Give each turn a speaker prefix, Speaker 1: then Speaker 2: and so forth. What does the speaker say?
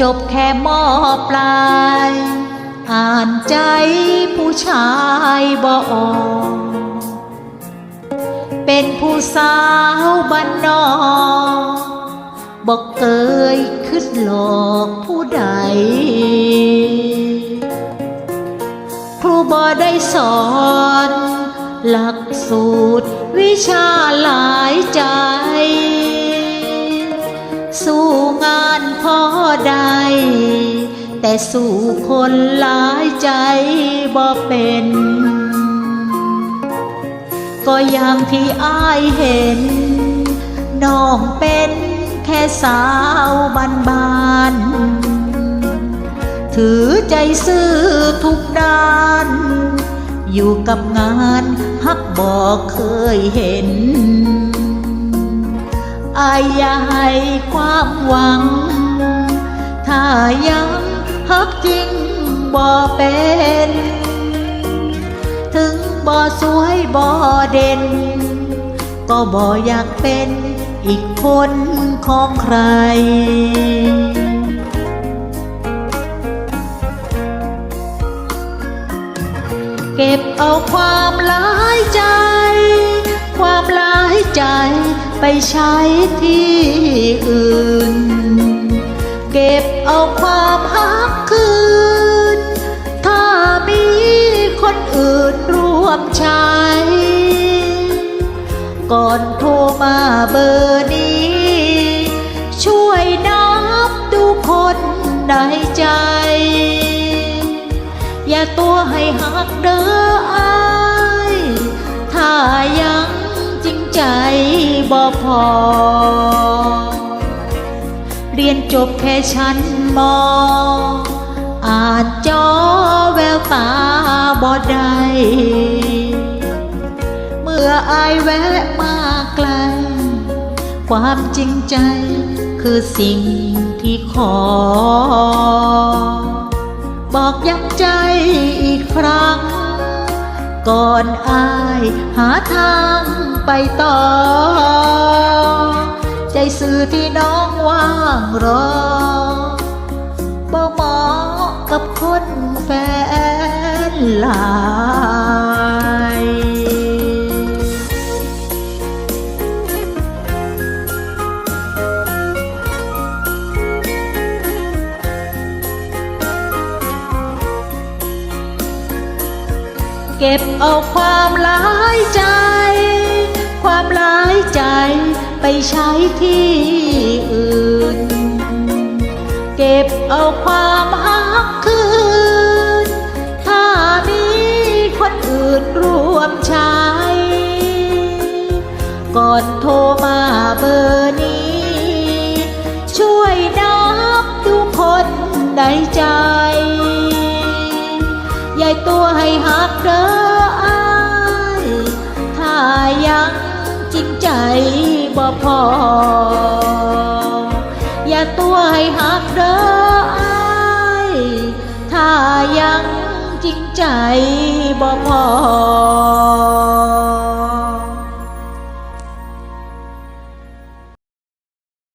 Speaker 1: จบแค่มอปลาย อ่านใจผู้ชายบ่ออกเป็นผู้สาวบ้านนอกบอกเคยคิดหลอกผู้ใด ครูบ่ได้สอน หลักสูตรวิชาหลายใจ แต่สู้คนหลายใจบ่เป็น ก็อย่างที่อายเห็น น้องเป็นแค่สาวบ้านบานถือใจซื่อทุกด้าน อยู่กับงานฮักบอกเคยเห็นอายอยากให้ความหวัง ถ้ายัง ฮักจริงบ่เป็น ถึงบ่สวยบ่เด่น ก็บ่อยากเป็นอีกคนของใครเก็บเอาความหลายใจ ความหลายใจไปใช้ที่อื่น เก็บเอาความฮัก ก่อนโทรมาเบอร์นี้ ช่วยนับดูคนในใจ อย่าตัวให้หักเด้ออายถ้ายังจริงใจบ่พอ เรียนจบแค่ชั้นมอ่านจอแววตาบ่ได้ ออายแวะมาไกล ความจริงใจคือสิ่งที่ขอ บอกย้ำใจอีกครั้ง ก่อนอายหาทางไปต่อ ใจสื่อที่น้องว่างรอบ่เหมาะกับคนแฟนหลา เก็บเอาความหลายใจ ความหลายใจไปใช้ที่อื่น เก็บเอาความฮักคืน ถ้ามีคนอื่นร่วมใช้ ก่อนโทรมาเบอร์นี้ ช่วยนับดูคนในใจ ตัวให้หักเด้ออายถ้ายังจริงใจบ่พอ อย่าตัวให้หักเด้ออายถ้ายังจริงใจบ่พอ